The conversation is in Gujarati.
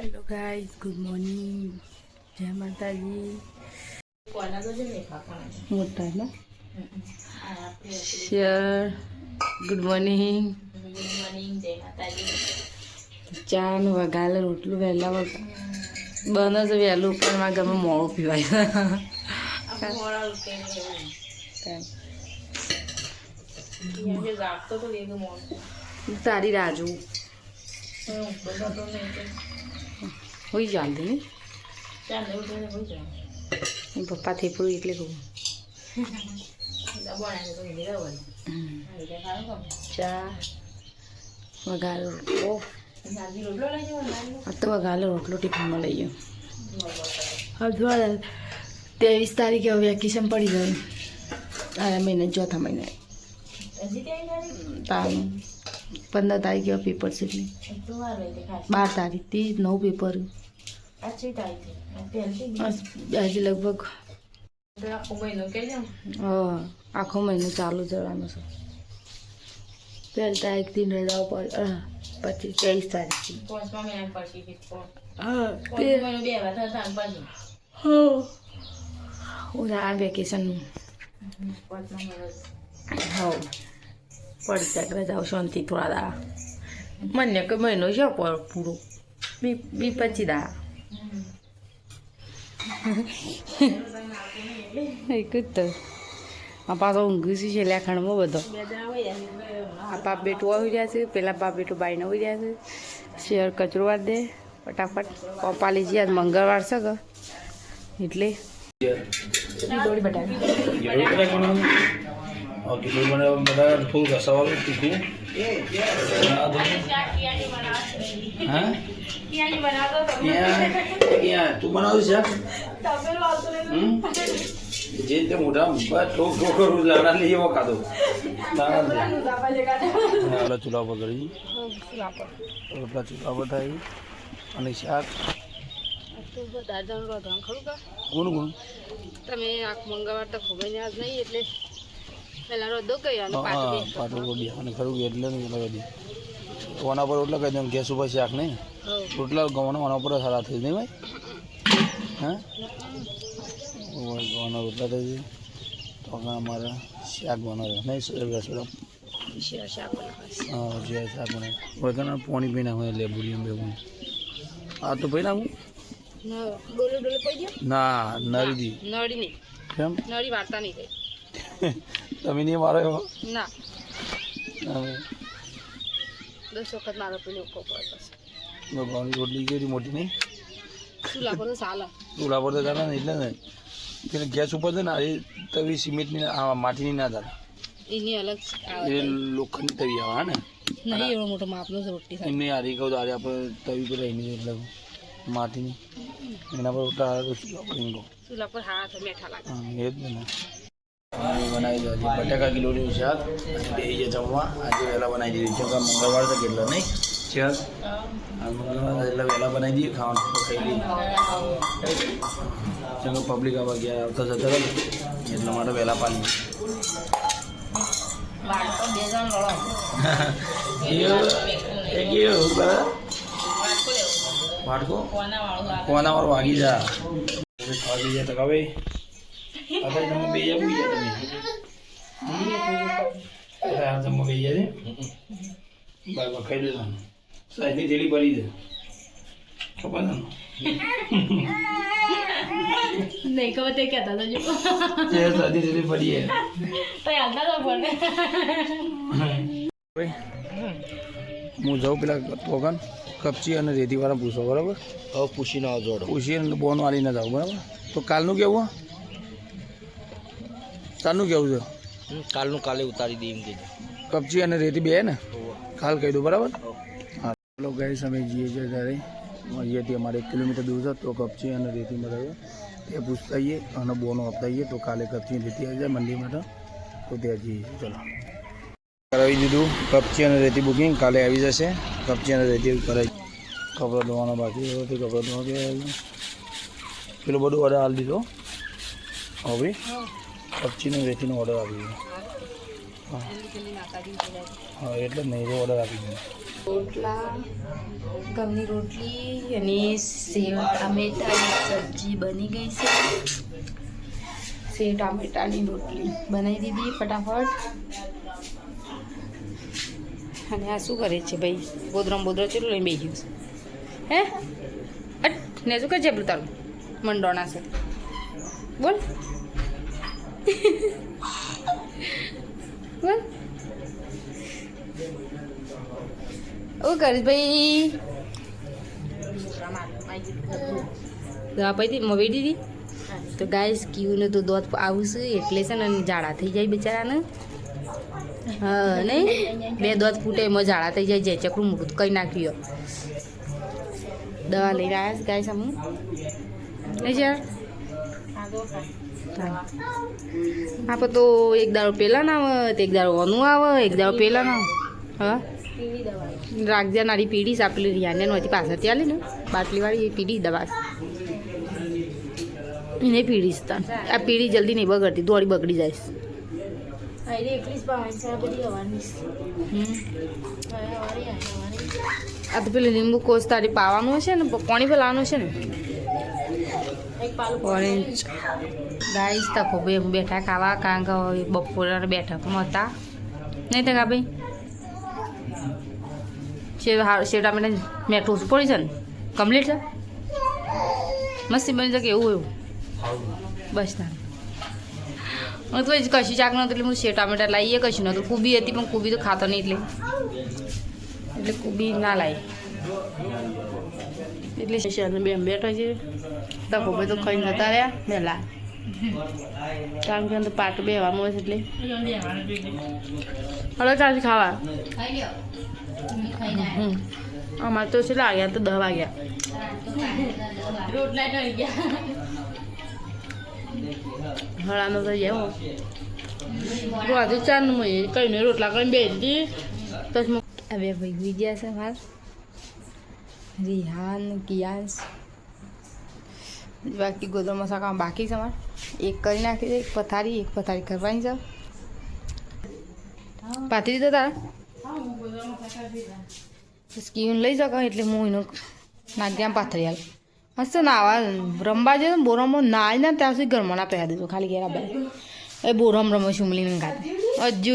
હેલો ગાઈઝ ગુડ મોર્નિંગ જય માતાજી મોટા શિયર ગુડ મોર્નિંગ ચા ને વગાલે રોટલું વહેલા વગા બને છે વહેલું પણ મારા ગમે મોડું પીવાય. તારી રાજુ હોઈ ચાલતી નહીં એમ પપ્પા થેપડું એટલે કહું. ચા વઘારેલો રોટલો. તો વઘારેલો રોટલો ટિફિનમાં લઈ ગયો. હવે ત્રેવીસ તારીખે વેકેશન પડી ગયું. આ મહિને ચોથા મહિને. તારું પંદર તારીખે હવે પેપર છે બાર તારીખથી નવ પેપર આજે લગભગ આખો મહિનો ચાલુ જવાનો છે. પહેલી તારીખથી રજાઓ પર પછી ત્રેવીસ તારીખથી ઉનાળા વેકેશનનું હા. પડી ચાક રજાઓ શાંતિ થોડા દા મને કે મહિનો છે પૂરો. બી બી પચી દા. એક જ તો. આ પાછો ઊંઘી છે લેખણમાં બધો. આ બાપ બેટું આવી રહ્યા છે પેલા બાપ બેટું બાઈને આવી રહ્યા છે. શેર કચરો વાર દે ફટાફટ. પપ્પા લઈ આજ મંગળવાર છે કે. એટલે. દોડી બટાકા બાકી કોઈ મને બધા થોડું ઘસાવાનું તીખું તું બનાવ્યું છે? જે રીતે મોટા ઠોકરું લાડા લઈ એવો ખાધો. લાડા ચૂલા પર કરી રોટલા ચૂલા પર થાય અને શાક. ગુણ ગુણ. તમે આંખ મંગળવાર તો ખબર આજ નહીં એટલે પાટલું કોડી અને ખરું કે એટલે નહીં લગાવી ઓના પર રોટલા કહી દઉં ગેસ ઉપર શાક નહીં? રોટલા ગવાના ઓના પર સારા થઈ નહીં ભાઈ? હા? ગવાના રોટલા થઈ જાય. તો અમારે શાક બનાવે. નહીં રસોડા શાક હા જે શાક બનાવે. વગરના પાણી પી નાખું એટલે ભૂલી બે આ તો ભાઈ નાખું ના નરી દી. નળી નહીં. કેમ? નળી વાર્તા નહીં થઈ તમે નહીં મારો એવો? ના. દસ વખત મારો પેલો ઉકો પડે ભગવાનની રોટલી કેવી મોટી નહીં? ચૂલા પર તો ચાલે ચૂલા પર તો ચાલે ને એટલે ને પેલે ગેસ ઉપર છે ને એ તવી સિમેન્ટની આ માટીની ના ચાલે. એની અલગ એ લોખંડની તવી આવે હા ને? નહીં એવો મોટો માપનો છે રોટલી એમની હારી કહું તારે આપણે તવી પર રહીને એટલે માટીની. એના પર ઉઠા ચૂલા પર ચૂલા પર હાથ મેઠા લાગે. એ જ ને. બનાવી દો બટાકા કિલોનું શાક અને બે જે જમવા. આજે વહેલા બનાવી દીધું. છે કે મંગળવાર તો કેટલો નહીં? શાક મંગળવાર એટલે વહેલા બનાવી દઈએ ખાવાનું ખાઈ દઈએ ચલો પબ્લિક આવા ગયા, આવતા જતા એટલા માટે વહેલા પાણી. કોના વાર વાગી જા? ખાવા જઈએ તો કવે તમે બે આવી ગયા તમે. આ તમે બે જાય બરાબર ખાઈ લેજો સાઈડની થેલી પડી છે. ખબર નહીં ખબર તે કહેતા હતા જો ને સાદી થેલી પડી છે. તો હાલતા તો પડે. હું જાઉં પેલા તોગન કપચી અને રેતીવાળા પૂછો બરાબર? હવે પૂછીને આવજો. જોડો પૂછીને બોન વાળીને જાઉં બરાબર? તો કાલનું કેવું? હે? કાલનું કેવું છે? કાલનું કાલે ઉતારી દઈએ એમ કે કપચી અને રેતી બે હે ને? કાલ કહી દઉં બરાબર? હા. ચલો ગઈ અમે જઈએ છીએ ત્યારે અહીંયાથી અમારે એક કિલોમીટર દૂર છે તો કપચી અને રેતી મળે. એ પૂછતા આવીએ અને બોનો આપતા આવીએ તો કાલે કપચી રેતી આવી જાય મંદિરમાં માટે. તો ત્યાં જઈએ છીએ ચલો. કરાવી દીધું કપચી અને રેતી બુકિંગ. કાલે આવી જશે. કપચી અને રેતી કરાવી. કપડાં ધોવાના બાકી રહ્યો તો કપડાં ધોવા ગયા પેલો બધું ઓર્ડર આપી દીધો હવે? કપચી અને ઓર્ડર આપી દીધો. હા. એટલે નહીં ઓર્ડર આપી દઉં રોટલા, ઘઉંની રોટલી અને સેવ ટામેટાની સબ્જી બની ગઈ છે. સેવ ટામેટાની રોટલી બનાવી દીધી ફટાફટ. અને આ શું કરે છે ભાઈ? બોદરમ બોદરો ચેટલું લઈને બેસી ગયું હે? અટ ને શું કરે છે પેલું તારું? મંડોણા છે. બોલ. ઓ કરીશ ભાઈ પૈતી મવી દીધી તો ગાય કીવું તો દોધ આવશે એટલે છે ને ઝાડા થઈ જાય બિચારાને હા નહીં બે દોધ ફૂટે એમાં જાડા થઈ જાય જે ચકડું મૂકું કઈ નાખ્યું દવા લઈને આવ્યા ગાય સામું નહીં છે આપણે તો એક દાડો પેલા ના આવે એક દાડો ઓનું આવે એક દાડો પેલા ના આવે. હા? રાખજે નારી પીડી છે આપેલી રિયાને નહોતી પાછળ ત્યાં ને. બાટલીવાળી એ પીડી દવા. એને પીડી છે આ પીડી જલ્દી નહીં બગડતી દોડી બગડી જાય આ તો પેલું લીંબુ કોસ તારી પાવાનું હશે ને પાણી પેલાવાનું છે ને? ઓરેન્જ. ગાઈસ તકો બે બેઠા ખાવા, કારણ કે બપોરે બેઠકમાં હતા. નહીં તકા ભાઈ હાર શેવ ટામેટા મેઠું ઓછું પડી છે ને? કમ્પ્લીટ છે? મસ્તી બની શકે એવું એવું બસ ના હું તો કશું ચાક નહોતું એટલે હું સેવ ટામેટા લાવીએ, કશું નહોતું. કૂબી હતી, પણ કૂબી તો ખાતો નહીં એટલે. એટલે કુબી ના લાય. એટલે સ્ટેશન બે બેઠો છે. તકો ભાઈ તો ખાઈને જતા રહ્યા મેલા કારણ કે તો પાટ બેવાનું હોય એટલે. હવે ચાલશે ખાવા? અમારે તો છે લાગ્યા તો દસ વાગ્યા. હળાનો તો જેવો રોજે ચારનું કઈ રોટલા કરીને બે દીધી તો હવે ભાઈ ગયા છે માર રિહાન કિયાસ બાકી ગોદર મસા કામ બાકી છે માર એક કરી નાખી છે એક પથારી એક પથારી કરવાની છે પાથરી દીધો તારા સ્કીન લઈ શકો એટલે હું એનો નાગ્યા પાથરી હાલ મસ્ત નાવા રમવા જાય ને ના નાય ને ત્યાં સુધી ઘરમાં ના પહેરા દીધું ખાલી ઘેરા બાય એ બોરમ રમો છું મળી ખાતે હજુ